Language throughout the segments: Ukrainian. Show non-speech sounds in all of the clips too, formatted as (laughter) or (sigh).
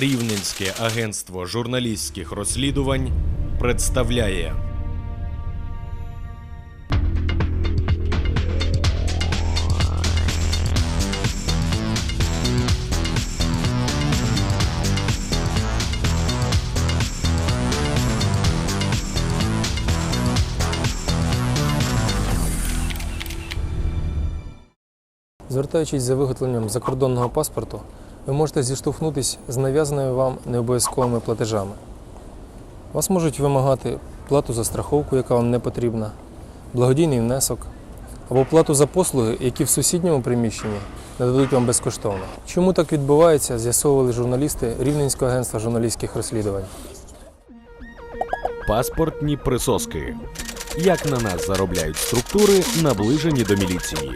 Рівненське агентство журналістських розслідувань представляє. Звертаючись за виготовленням закордонного паспорту, ви можете зіштовхнутися з нав'язаними вам необов'язковими платежами. Вас можуть вимагати плату за страховку, яка вам не потрібна, благодійний внесок або плату за послуги, які в сусідньому приміщенні нададуть вам безкоштовно. Чому так відбувається, з'ясовували журналісти Рівненського агентства журналістських розслідувань. паспортні присоски. Як на нас заробляють структури, наближені до міліції.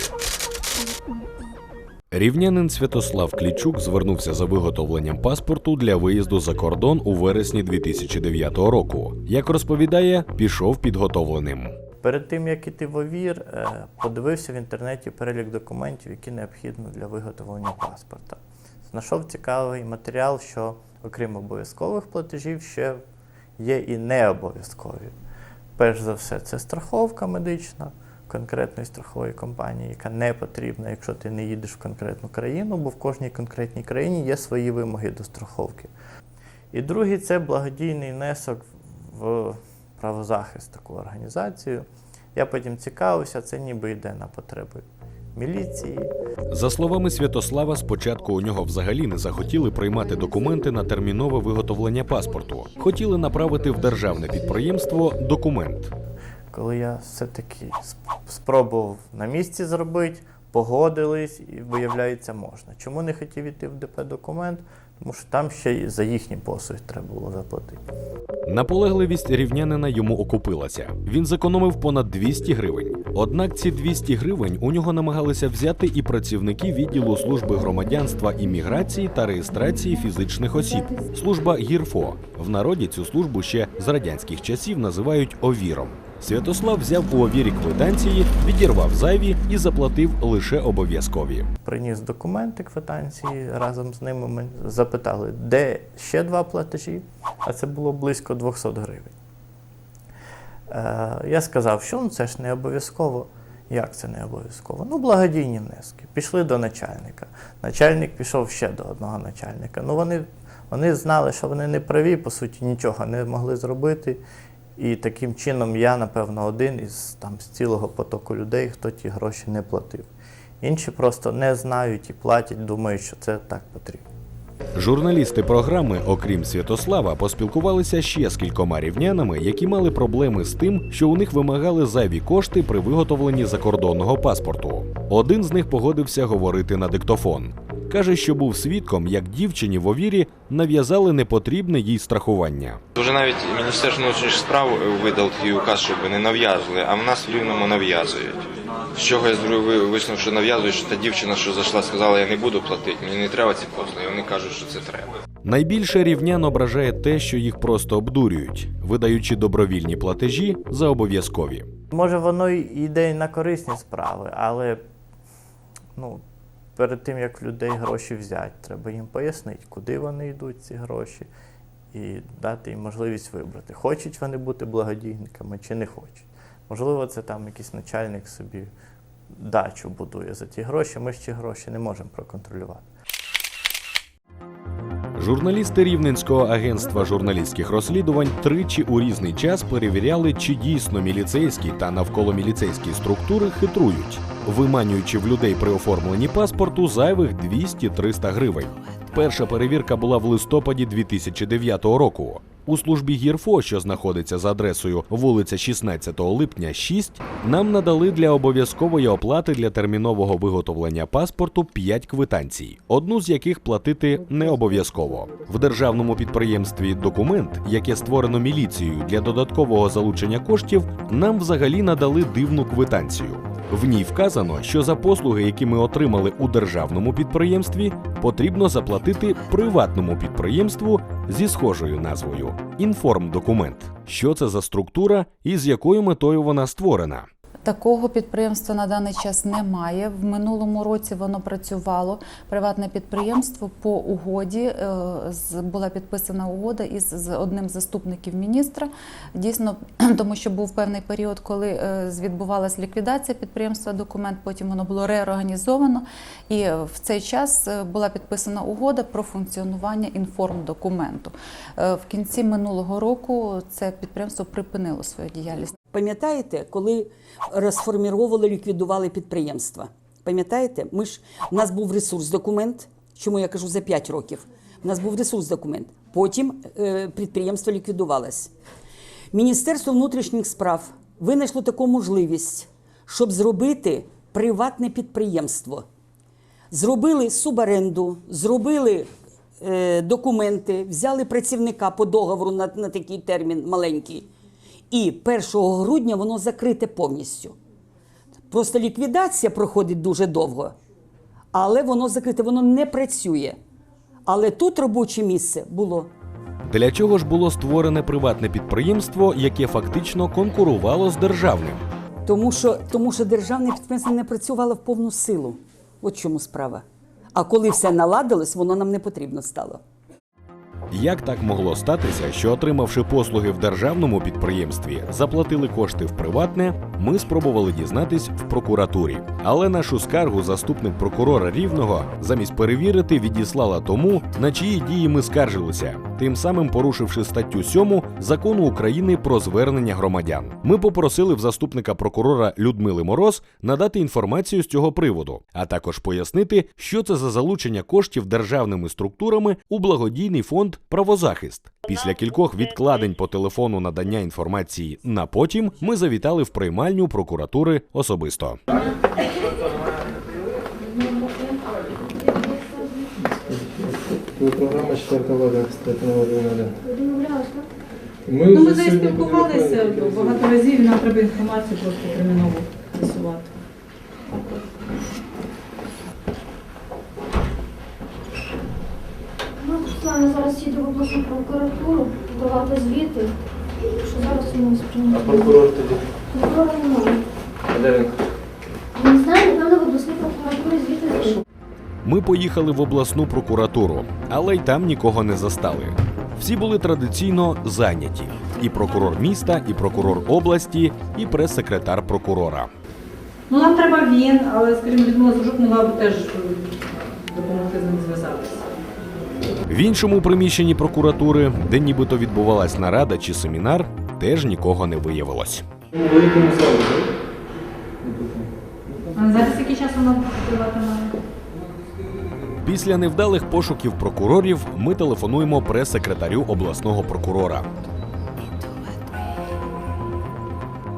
Рівнянин Святослав Клічук звернувся за виготовленням паспорту для виїзду за кордон у вересні 2009 року. Як розповідає, пішов підготовленим. Перед тим як іти в ОВІР, е, подивився в інтернеті перелік документів, які необхідно для виготовлення паспорта. Знайшов цікавий матеріал, що окрім обов'язкових платежів, ще є і необов'язкові. Перш за все, це страховка медична конкретної страхової компанії, яка не потрібна, якщо ти не їдеш в конкретну країну, бо в кожній конкретній країні є свої вимоги до страховки. І другий це благодійний внесок в правозахист таку організацію. Я потім цікавився, це ніби йде на потреби міліції. За словами Святослава, спочатку у нього взагалі не захотіли приймати документи на термінове виготовлення паспорту. Хотіли направити в державне підприємство документ. Коли я все-таки спробував на місці зробити, погодились і виявляється можна. Чому не хотів іти в ДП документ? Тому що там ще й за їхні послуги треба було заплатити. Наполегливість рівнянина йому окупилася. Він зекономив понад 200 гривень. Однак ці 200 гривень у нього намагалися взяти і працівники відділу служби громадянства імміграції та реєстрації фізичних осіб. Служба ГІРФО. В народі цю службу ще з радянських часів називають овіром. Святослав взяв у овірі квитанції, відірвав зайві і заплатив лише обов'язкові. Приніс документи, квитанції разом з ними. Ми запитали, де ще два платежі, а це було близько 200 гривень. Е, я сказав, що ну, це ж не обов'язково. Як це не обов'язково? Ну, благодійні внески. Пішли до начальника. Начальник пішов ще до одного начальника. Ну, вони, вони знали, що вони не праві, по суті, нічого не могли зробити. І таким чином я, напевно, один із там, з цілого потоку людей, хто ті гроші не платив. Інші просто не знають і платять, думають, що це так потрібно. Журналісти програми, окрім Святослава, поспілкувалися ще з кількома рівнянами, які мали проблеми з тим, що у них вимагали зайві кошти при виготовленні закордонного паспорту. Один з них погодився говорити на диктофон. Каже, що був свідком, як дівчині в овірі нав'язали непотрібне їй страхування. Вже навіть Міністерство внутрішніх справ видав такий указ, щоб не нав'язували, а в нас в Рівному нав'язують. З чого я зробив висновок, що нав'язують, що та дівчина, що зайшла, сказала, я не буду платити, мені не треба ці послуги. Вони кажуть, що це треба. Найбільше рівнян ображає те, що їх просто обдурюють, видаючи добровільні платежі за обов'язкові. Може, воно йде на корисні справи, але ну, перед тим, як в людей гроші взяти, треба їм пояснити, куди вони йдуть, ці гроші, і дати їм можливість вибрати, хочуть вони бути благодійниками чи не хочуть. Можливо, це там якийсь начальник собі дачу будує за ті гроші, ми ж ці гроші не можемо проконтролювати. Журналісти Рівненського агентства журналістських розслідувань тричі у різний час перевіряли, чи дійсно міліцейські та навколоміліцейські структури хитрують, виманюючи в людей при оформленні паспорту зайвих 200-300 гривень. Перша перевірка була в листопаді 2009 року. У службі ГІРФО, що знаходиться за адресою вулиця 16 липня, 6, нам надали для обов'язкової оплати для термінового виготовлення паспорту 5 квитанцій, одну з яких платити не обов'язково. В державному підприємстві документ, яке створено міліцією для додаткового залучення коштів, нам взагалі надали дивну квитанцію. В ній вказано, що за послуги, які ми отримали у державному підприємстві, потрібно заплатити приватному підприємству зі схожою назвою інформдокумент. Що це за структура і з якою метою вона створена? Такого підприємства на даний час немає. В минулому році воно працювало. Приватне підприємство по угоді е, була підписана угода із одним з заступників міністра. Дійсно, (clears throat) тому що був певний період, коли е, відбувалась ліквідація підприємства. Документ потім воно було реорганізовано. І е, в цей час була підписана угода про функціонування інформдокументу. В кінці минулого року це підприємство припинило свою діяльність. Пам'ятаєте, коли розформіровували, ліквідували підприємства? Пам'ятаєте? Ми ж у нас був ресурс документ. Чому я кажу за 5 років? У нас був ресурс документ. Потім е, підприємство ліквідувалось. Міністерство внутрішніх справ винайшло таку можливість, щоб зробити приватне підприємство. Зробили суборенду, зробили е, документи, взяли працівника по договору на, на такий термін маленький. І 1 грудня воно закрите повністю. Просто ліквідація проходить дуже довго, але воно закрите, воно не працює. Але тут робоче місце було. Для чого ж було створене приватне підприємство, яке фактично конкурувало з державним? Тому що, тому що державне підприємство не працювало в повну силу. От чому справа. А коли все наладилось, воно нам не потрібно стало. Як так могло статися, що отримавши послуги в державному підприємстві, заплатили кошти в приватне, ми спробували дізнатись в прокуратурі. Але нашу скаргу заступник прокурора рівного замість перевірити відіслала тому, на чиї дії ми скаржилися, тим самим порушивши статтю 7 закону України про звернення громадян. Ми попросили в заступника прокурора Людмили Мороз надати інформацію з цього приводу, а також пояснити, що це за залучення коштів державними структурами у благодійний фонд Правозахист. Після кількох відкладень по телефону надання інформації на потім ми завітали в приймальню прокуратури особисто. Програма четверта влада, кстати, на воду Ми Ну, ми вже спілкувалися багато разів, нам треба інформацію просто терміново висувати. Ну, Руслана зараз їду в обласну прокуратуру давати звіти, що зараз нас А прокурор тоді? Прокурора немає. А де він? Не знаю, напевно, в обласній прокуратурі звіти зайшли. Ми поїхали в обласну прокуратуру, але й там нікого не застали. Всі були традиційно зайняті: і прокурор міста, і прокурор області, і прес-секретар прокурора. Ну, нам треба він, але, скажімо, Людмила Зужук могла б теж е, допомогти з ним зв'язатися. В іншому приміщенні прокуратури, де нібито відбувалась нарада чи семінар, теж нікого не виявилось. Зараз який час вона триватиме? Після невдалих пошуків прокурорів ми телефонуємо прес-секретарю обласного прокурора.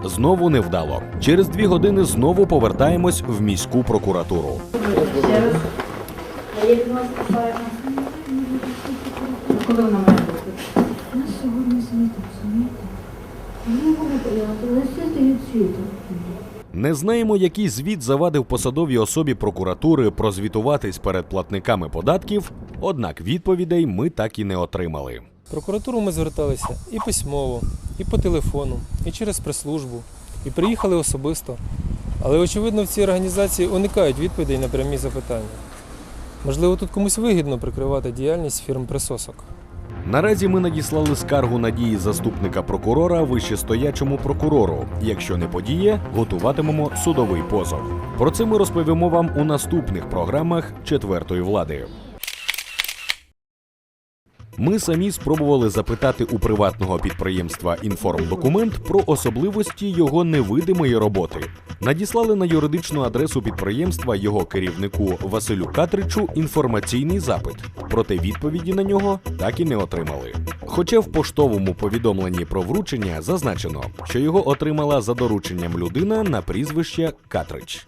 Знову невдало. Через дві години знову повертаємось в міську прокуратуру. Нас питаємо? Коли вона має бути? У нас сьогодні звіти, розумієте? Не можу прийняти, але здають звіти. Не знаємо, який звіт завадив посадовій особі прокуратури прозвітуватись перед платниками податків, однак відповідей ми так і не отримали. Прокуратуру ми зверталися і письмово, і по телефону, і через прес-службу, і приїхали особисто. Але очевидно, в цій організації уникають відповідей на прямі запитання. Можливо, тут комусь вигідно прикривати діяльність фірм присосок. Наразі ми надіслали скаргу на дії заступника прокурора вищестоячому прокурору. Якщо не подіє, готуватимемо судовий позов. Про це ми розповімо вам у наступних програмах четвертої влади. Ми самі спробували запитати у приватного підприємства інформдокумент про особливості його невидимої роботи. Надіслали на юридичну адресу підприємства його керівнику Василю Катричу інформаційний запит, проте відповіді на нього так і не отримали. Хоча в поштовому повідомленні про вручення зазначено, що його отримала за дорученням людина на прізвище Катрич.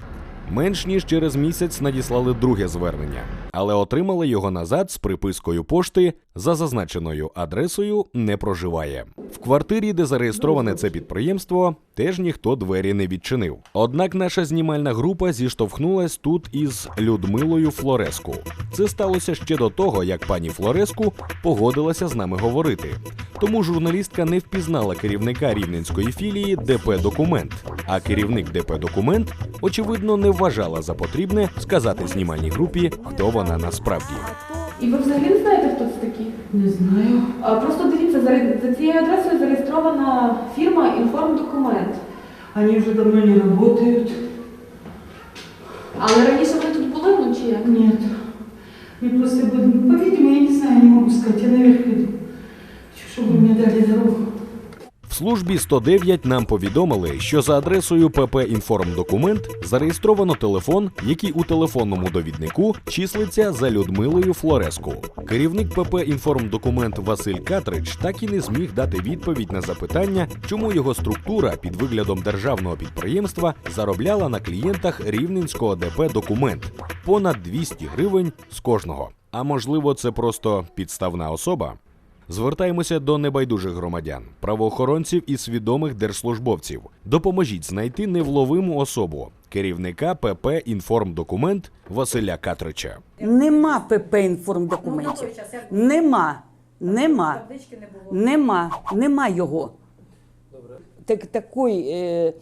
Менш ніж через місяць надіслали друге звернення, але отримали його назад з припискою пошти за зазначеною адресою не проживає. В квартирі, де зареєстроване це підприємство, теж ніхто двері не відчинив. Однак наша знімальна група зіштовхнулась тут із Людмилою Флореску. Це сталося ще до того, як пані Флореску погодилася з нами говорити. Тому журналістка не впізнала керівника рівненської філії ДП Документ. А керівник ДП документ, очевидно, не вважала за потрібне сказати знімальній групі, хто вона насправді. І ви взагалі не знаєте, хто це такі? Не знаю. А, Просто дивіться, заре- за цією адресою зареєстрована фірма «Інформдокумент». Они уже давно не работают. Але раніше вони тут були, ну чи як? Нет. Мне просто, бы- по-видимому, я не знаю, не могу сказать. Я наверх иду. Хочу, чтобы вы мне дали дорогу. Службі 109 нам повідомили, що за адресою ПП «Інформдокумент» зареєстровано телефон, який у телефонному довіднику числиться за Людмилою Флореску. Керівник ПП «Інформдокумент» Василь Катрич так і не зміг дати відповідь на запитання, чому його структура під виглядом державного підприємства заробляла на клієнтах рівненського ДП «Документ» понад 200 гривень з кожного. А можливо, це просто підставна особа? Звертаємося до небайдужих громадян, правоохоронців і свідомих держслужбовців. Допоможіть знайти невловиму особу керівника ПП «Інформдокумент» Василя Катрича. Нема ПП інформдокументів. Нема. Нема. Нема. Нема його. Так, такой, э,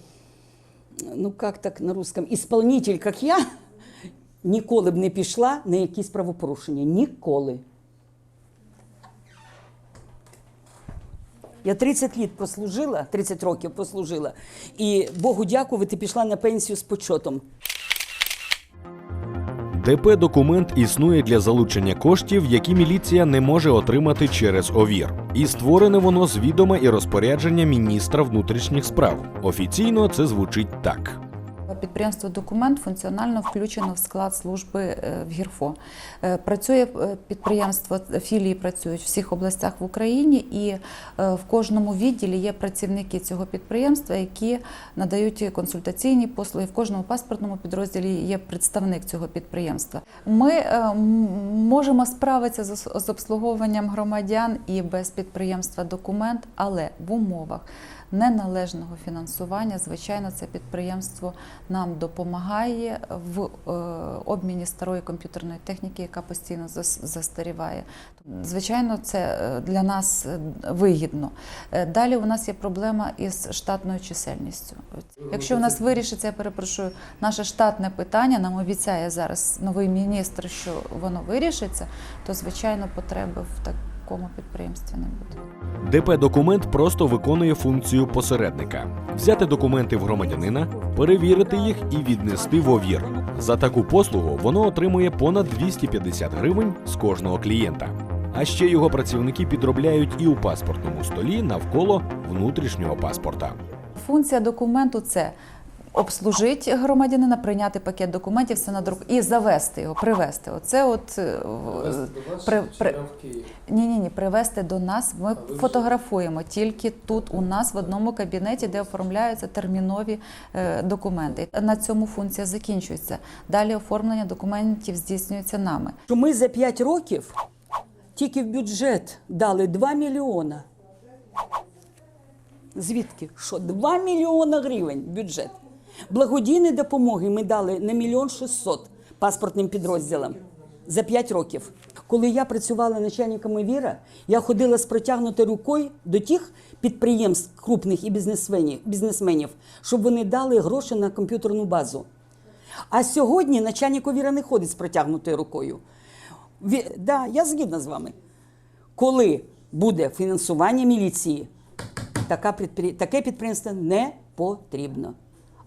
ну как так на русском, исполнитель, як я, (laughs) ніколи б не пішла на якісь правопорушення. Ніколи. Я 30 літ прослужила, 30 років прослужила, і Богу дякувати, пішла на пенсію з почотом. ДП «Документ» існує для залучення коштів, які міліція не може отримати через ОВІР. І створене воно з відома і розпорядження міністра внутрішніх справ. Офіційно це звучить так. Підприємство Документ функціонально включено в склад служби е, в ГІРФО. Е, Працює е, підприємство, філії працюють в всіх областях в Україні, і в кожному відділі є працівники цього підприємства, які надають консультаційні послуги. В кожному паспортному підрозділі є представник цього підприємства. Ми можемо справитися з обслуговуванням громадян і без підприємства Документ, але в умовах неналежного фінансування, звичайно, це підприємство нам допомагає в е, обміні старої комп'ютерної техніки, яка постійно зас- застаріває. Звичайно, це е, для нас е, вигідно. Далі у нас є проблема із штатною чисельністю. Якщо у нас вирішиться, я перепрошую, наше штатне питання, нам обіцяє зараз новий міністр, що воно вирішиться, то звичайно потреби в такому підприємстві не буде. ДП «Документ» просто виконує функцію посередника: взяти документи в громадянина, перевірити їх і віднести в ОВІР. За таку послугу воно отримує понад 250 гривень з кожного клієнта. А ще його працівники підробляють і у паспортному столі навколо внутрішнього паспорта. Функція документу це обслужити громадянина, прийняти пакет документів, все на друк і завести його, привезти. Оце от е, при, при, ні, ні, ні, привезти до нас. Ми фотографуємо тільки тут, у нас в одному кабінеті, де оформляються термінові е, документи. На цьому функція закінчується. Далі оформлення документів здійснюється нами. що ми за 5 років тільки в бюджет дали 2 мільйона. Звідки? Що? 2 мільйона гривень бюджет. Благодійної допомоги ми дали на мільйон 600 паспортним підрозділам за 5 років. Коли я працювала начальником Віра, я ходила з протягнутою рукою до тих підприємств крупних і бізнесменів, щоб вони дали гроші на комп'ютерну базу. А сьогодні начальник Овіра не ходить з протягнутою рукою. Ві... Да, я згідна з вами. Коли буде фінансування міліції, така підпри... таке підприємство не потрібно.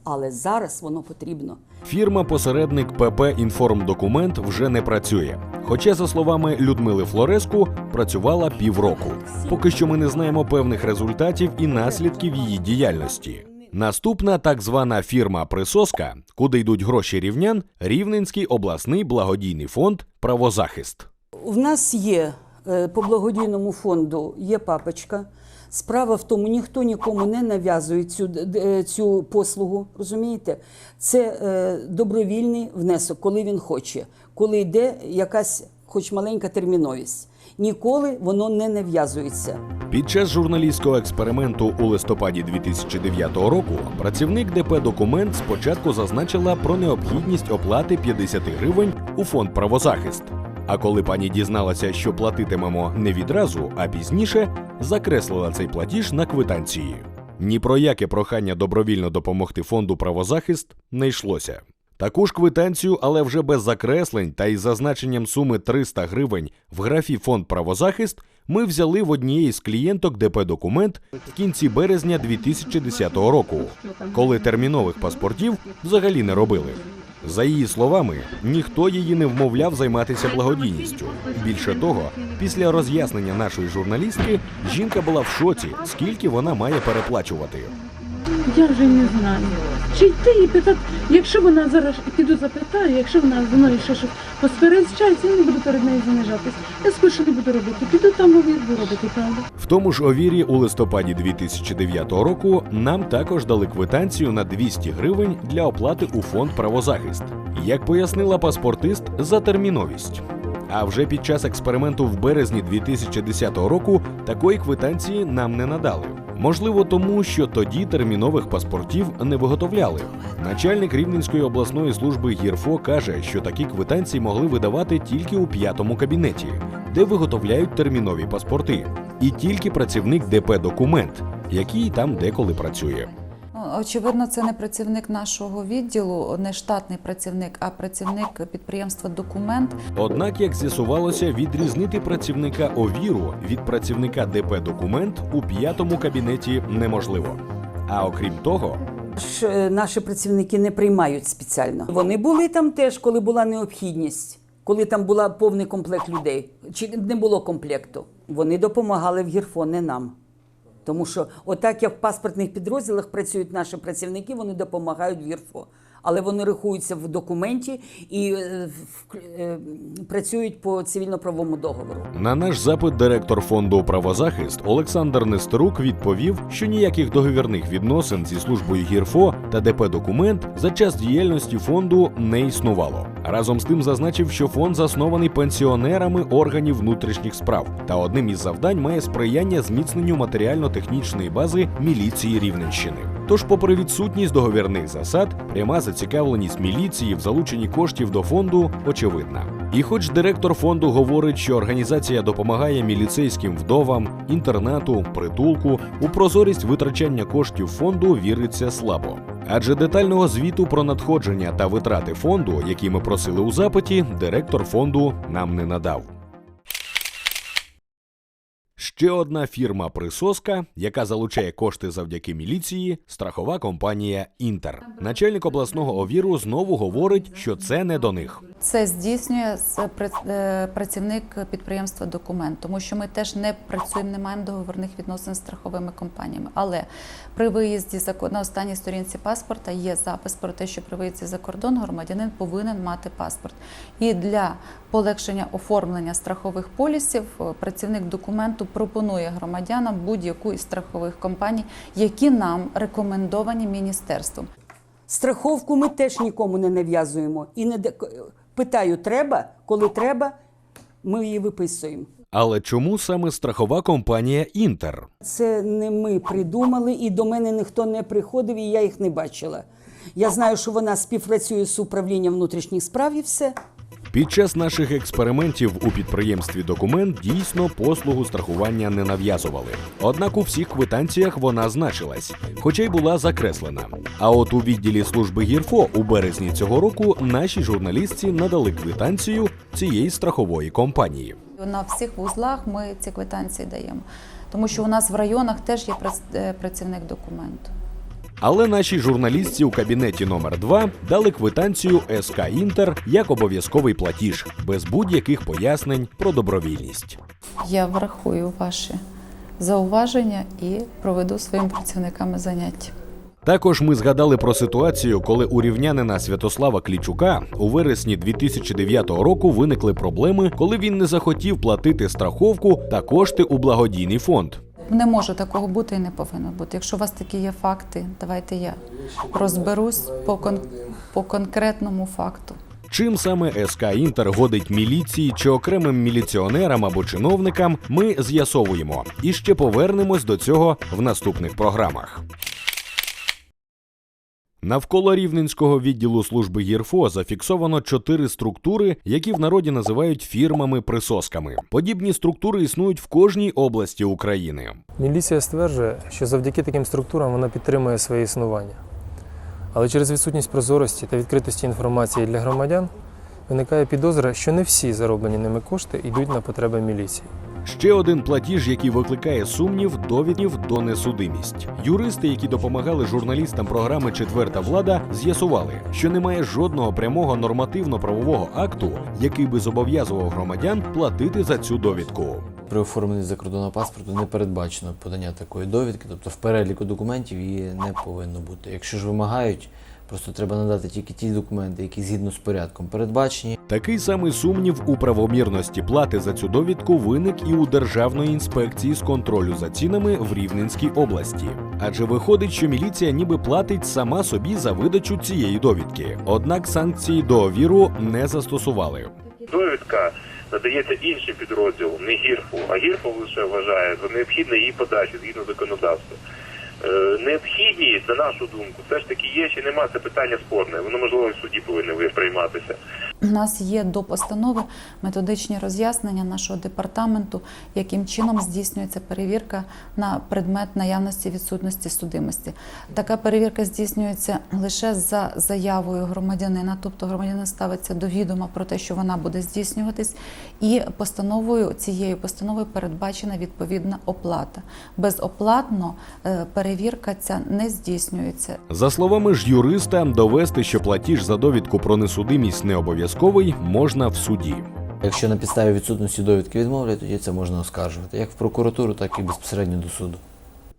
Але зараз воно потрібно. Фірма-посередник ПП «Інформдокумент» вже не працює. Хоча, за словами Людмили Флореску, працювала півроку. Поки що ми не знаємо певних результатів і наслідків її діяльності. Наступна так звана фірма Присоска, куди йдуть гроші рівнян, Рівненський обласний благодійний фонд Правозахист. У нас є е, по благодійному фонду є папочка. Справа в тому, ніхто нікому не нав'язує цю, д- цю послугу. Розумієте? Це е, добровільний внесок, коли він хоче, коли йде якась, хоч маленька терміновість. Ніколи воно не нав'язується. Під час журналістського експерименту у листопаді 2009 року працівник ДП «Документ» спочатку зазначила про необхідність оплати 50 гривень у фонд правозахист. А коли пані дізналася, що платитимемо не відразу, а пізніше, закреслила цей платіж на квитанції. Ні про яке прохання добровільно допомогти фонду правозахист не йшлося. Таку ж квитанцію, але вже без закреслень та із зазначенням суми 300 гривень в графі фонд правозахист ми взяли в однієї з клієнток ДП документ в кінці березня 2010 року, коли термінових паспортів взагалі не робили. За її словами, ніхто її не вмовляв займатися благодійністю. Більше того, після роз'яснення нашої журналістки, жінка була в шоці, скільки вона має переплачувати. Я вже не знаю. Чи йти і питати, якщо вона зараз піду запитаю, якщо вона зі мною ще щось посперечається, я не буду перед нею занижатись. Я що не буду робити. Піду там вивір робити, правда. В тому ж овірі у листопаді 2009 року нам також дали квитанцію на 200 гривень для оплати у фонд правозахист, як пояснила паспортист за терміновість. А вже під час експерименту в березні 2010 року такої квитанції нам не надали. Можливо, тому що тоді термінових паспортів не виготовляли. Начальник Рівненської обласної служби ГІРФО каже, що такі квитанції могли видавати тільки у п'ятому кабінеті, де виготовляють термінові паспорти, і тільки працівник ДП документ, який там деколи працює. Очевидно, це не працівник нашого відділу, не штатний працівник, а працівник підприємства Документ. Однак, як з'ясувалося, відрізнити працівника овіру від працівника ДП документ у п'ятому кабінеті неможливо. А окрім того, Ж, е, Наші працівники не приймають спеціально. Вони були там теж, коли була необхідність, коли там була повний комплект людей, чи не було комплекту. Вони допомагали в гірфо, не нам. Тому що, отак як в паспортних підрозділах працюють наші працівники, вони допомагають в гірфо. Але вони рахуються в документі і е, е, працюють по цивільно-правовому договору. на наш запит директор фонду правозахист Олександр Нестерук відповів, що ніяких договірних відносин зі службою гірфо та ДП документ за час діяльності фонду не існувало. Разом з тим зазначив, що фонд заснований пенсіонерами органів внутрішніх справ та одним із завдань має сприяння зміцненню матеріально-технічної бази міліції Рівненщини. Тож, попри відсутність договірних засад, пряма зацікавленість міліції в залученні коштів до фонду очевидна. І хоч директор фонду говорить, що організація допомагає міліцейським вдовам, інтернату, притулку, у прозорість витрачання коштів фонду віриться слабо. Адже детального звіту про надходження та витрати фонду, які ми просили у запиті, директор фонду нам не надав. Ще одна фірма присоска, яка залучає кошти завдяки міліції, страхова компанія Інтер. Начальник обласного овіру знову говорить, що це не до них. Це здійснює е, працівник підприємства Документ, тому що ми теж не працюємо, не маємо договірних відносин з страховими компаніями. Але при виїзді на останній сторінці паспорта є запис про те, що при виїзді за кордон громадянин повинен мати паспорт. І для полегшення оформлення страхових полісів е, працівник документу пропонує громадянам будь-яку із страхових компаній, які нам рекомендовані міністерством. Страховку ми теж нікому не нав'язуємо. І не питаю, треба, коли треба, ми її виписуємо. Але чому саме страхова компанія Інтер? Це не ми придумали, і до мене ніхто не приходив, і я їх не бачила. Я знаю, що вона співпрацює з управлінням внутрішніх справ і все. Під час наших експериментів у підприємстві документ дійсно послугу страхування не нав'язували. Однак у всіх квитанціях вона значилась, хоча й була закреслена. А от у відділі служби гірфо у березні цього року нашій журналістці надали квитанцію цієї страхової компанії. На всіх вузлах ми ці квитанції даємо, тому що у нас в районах теж є е, працівник документу. Але нашій журналістці у кабінеті номер 2 дали квитанцію СК Інтер як обов'язковий платіж, без будь-яких пояснень про добровільність. Я врахую ваші зауваження і проведу своїм працівниками заняття. Також ми згадали про ситуацію, коли у рівнянина Святослава Клічука у вересні 2009 року виникли проблеми, коли він не захотів платити страховку та кошти у благодійний фонд. Не може такого бути і не повинно бути. Якщо у вас такі є факти, давайте я розберусь по, кон- по конкретному факту. Чим саме СК Інтер годить міліції чи окремим міліціонерам або чиновникам, ми з'ясовуємо і ще повернемось до цього в наступних програмах. Навколо рівненського відділу служби ГІРФО зафіксовано чотири структури, які в народі називають фірмами-присосками. Подібні структури існують в кожній області України. Міліція стверджує, що завдяки таким структурам вона підтримує своє існування. Але через відсутність прозорості та відкритості інформації для громадян виникає підозра, що не всі зароблені ними кошти йдуть на потреби міліції. Ще один платіж, який викликає сумнів, довідів до несудимість. Юристи, які допомагали журналістам програми Четверта влада, з'ясували, що немає жодного прямого нормативно-правового акту, який би зобов'язував громадян платити за цю довідку. При оформленні закордонного паспорту не передбачено подання такої довідки, тобто в переліку документів її не повинно бути. Якщо ж вимагають, просто треба надати тільки ті документи, які згідно з порядком передбачені. Такий самий сумнів у правомірності плати за цю довідку виник і у Державної інспекції з контролю за цінами в Рівненській області. Адже виходить, що міліція ніби платить сама собі за видачу цієї довідки. Однак санкції до ОВІРу не застосували. Довідка надається іншим підрозділом, не гірфу, а гірфу лише вважає за необхідне її подачі згідно законодавства. Е, необхідність, на нашу думку, все ж таки є чи нема, це питання спорне. Воно можливо в суді повинно ви- прийматися. У нас є до постанови методичні роз'яснення нашого департаменту, яким чином здійснюється перевірка на предмет наявності відсутності судимості. Така перевірка здійснюється лише за заявою громадянина, тобто громадянин ставиться до відома про те, що вона буде здійснюватись, і постановою цією постановою передбачена відповідна оплата. Безоплатно е, перевірка ця не здійснюється. За словами ж юриста, довести, що платіж за довідку про несудимість не обов'язковий, можна в суді. Якщо на підставі відсутності довідки відмовлять, тоді це можна оскаржувати як в прокуратуру, так і безпосередньо до суду.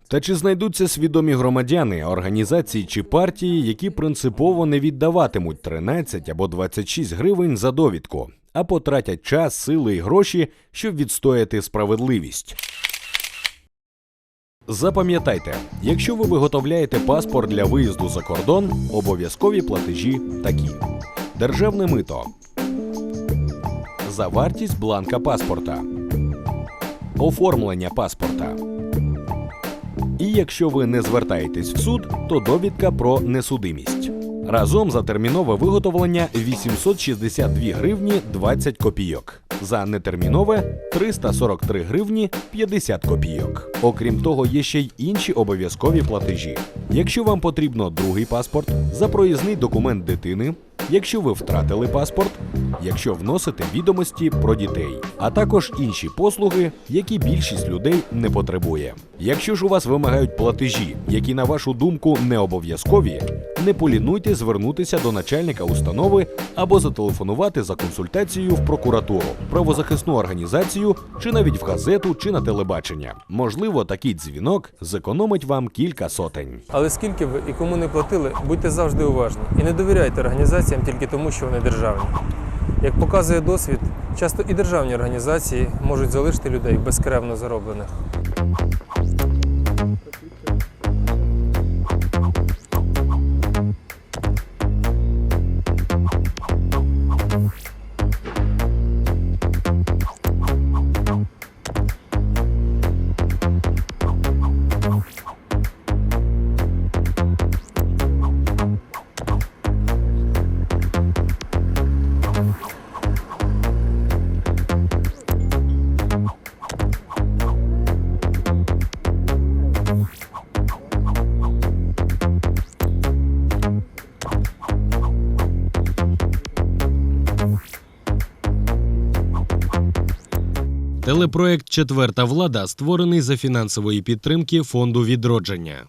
Та чи знайдуться свідомі громадяни, організації чи партії, які принципово не віддаватимуть 13 або 26 гривень за довідку, а потратять час, сили і гроші, щоб відстояти справедливість? Запам'ятайте, якщо ви виготовляєте паспорт для виїзду за кордон, обов'язкові платежі такі: державне мито, за вартість бланка паспорта, оформлення паспорта. І якщо ви не звертаєтесь в суд, то довідка про несудимість. Разом за термінове виготовлення 862 гривні 20 копійок. За нетермінове 343 гривні 50 копійок. Окрім того, є ще й інші обов'язкові платежі. Якщо вам потрібно другий паспорт, за проїзний документ дитини, якщо ви втратили паспорт, якщо вносите відомості про дітей, а також інші послуги, які більшість людей не потребує. Якщо ж у вас вимагають платежі, які на вашу думку не обов'язкові, не полінуйте звернутися до начальника установи або зателефонувати за консультацією в прокуратуру, правозахисну організацію чи навіть в газету чи на телебачення. Можливо, такий дзвінок зекономить вам кілька сотень. Але скільки ви і кому не платили, будьте завжди уважні і не довіряйте організаціям тільки тому, що вони державні. Як показує досвід, часто і державні організації можуть залишити людей безкревно зароблених. Телепроект Четверта влада створений за фінансової підтримки фонду відродження.